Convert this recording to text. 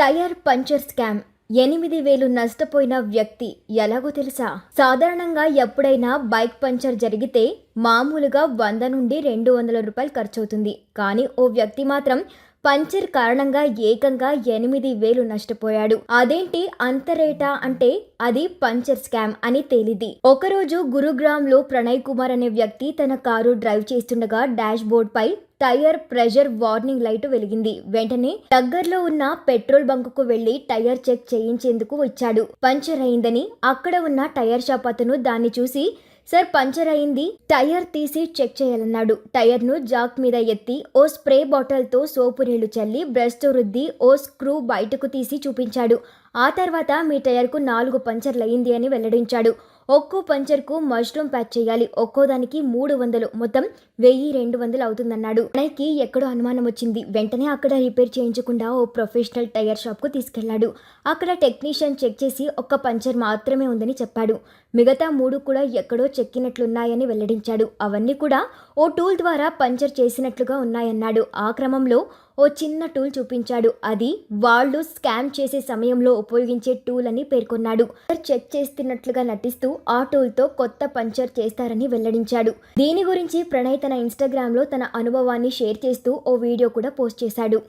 Tyre puncture scam. ఎనిమిది వేలు నష్టపోయిన వ్యక్తి ఎలాగో తెలుసా? సాధారణంగా ఎప్పుడైనా బైక్ పంచర్ జరిగితే మామూలుగా వంద నుండి రెండు వందల రూపాయలు ఖర్చవుతుంది. కానీ ఓ వ్యక్తి మాత్రం పంచర్ కారణంగా ఏకంగా ఎనిమిది వేలు నష్టపోయాడు. అదేంటి అంత రేటా అంటే అది పంచర్ స్కామ్ అని తేలింది. ఒకరోజు గురుగ్రామ్లో ప్రణయ్ కుమార్ అనే వ్యక్తి తన కారు డ్రైవ్ చేస్తుండగా డాష్ బోర్డ్ పై టైర్ ప్రెషర్ వార్నింగ్ లైట్ వెలిగింది. వెంటనే దగ్గరలో ఉన్న పెట్రోల్ బంకుకు వెళ్ళి టైర్ చెక్ చేయించేందుకు వచ్చాడు. పంచర్ అయిందని అక్కడ ఉన్న టైర్ షాప్ అతను దాన్ని చూసి సార్ పంచర్ అయింది. టైర్ తీసి చెక్ చేయాలన్నాడు. టైర్ను జాక్ మీద ఎత్తి ఓ స్ప్రే బాటిల్తో సోపు నీళ్ళు చల్లి బ్రష్తో రుద్ది ఓ స్క్రూ బయటకు తీసి చూపించాడు. ఆ తర్వాత మీ టైర్కు నాలుగు పంచర్లు అయింది అని వెల్లడించాడు. ఒక్కో పంచర్కు మష్రూమ్ ప్యాచ్ చేయాలి. ఒక్కో దానికి మూడు వందలు. మొత్తం వెయ్యి రెండు వందలు అవుతుందన్నాడు. అన్నయ్యకి ఎక్కడో అనుమానం వచ్చింది. వెంటనే అక్కడ రిపేర్ చేయించకుండా ఓ ప్రొఫెషనల్ టైర్ షాప్కు తీసుకెళ్ళాడు. అక్కడ టెక్నీషియన్ చెక్ చేసి ఒక్క పంచర్ మాత్రమే ఉందని చెప్పాడు. మిగతా మూడు కూడా ఎక్కడో చెక్కినట్లున్నాయని వెల్లడించాడు. అవన్నీ కూడా ఓ టూల్ ద్వారా పంచర్ చేసినట్లుగా ఉన్నాయన్నాడు. ఆ క్రమంలో ఓ చిన్న టూల్ చూపించాడు. అది వాళ్ళు స్కామ్ చేసే సమయంలో ఉపయోగించే టూల్ అని పేర్కొన్నాడు. చెక్ చేస్తున్నట్లుగా నటిస్తూ ఆ టూల్తో కొత్త పంచర్ చేస్తారని వెల్లడించాడు. దీని గురించి ప్రణయ్ తన ఇన్స్టాగ్రామ్లో తన అనుభవాన్ని షేర్ చేస్తూ ఓ వీడియో కూడా పోస్ట్ చేశాడు.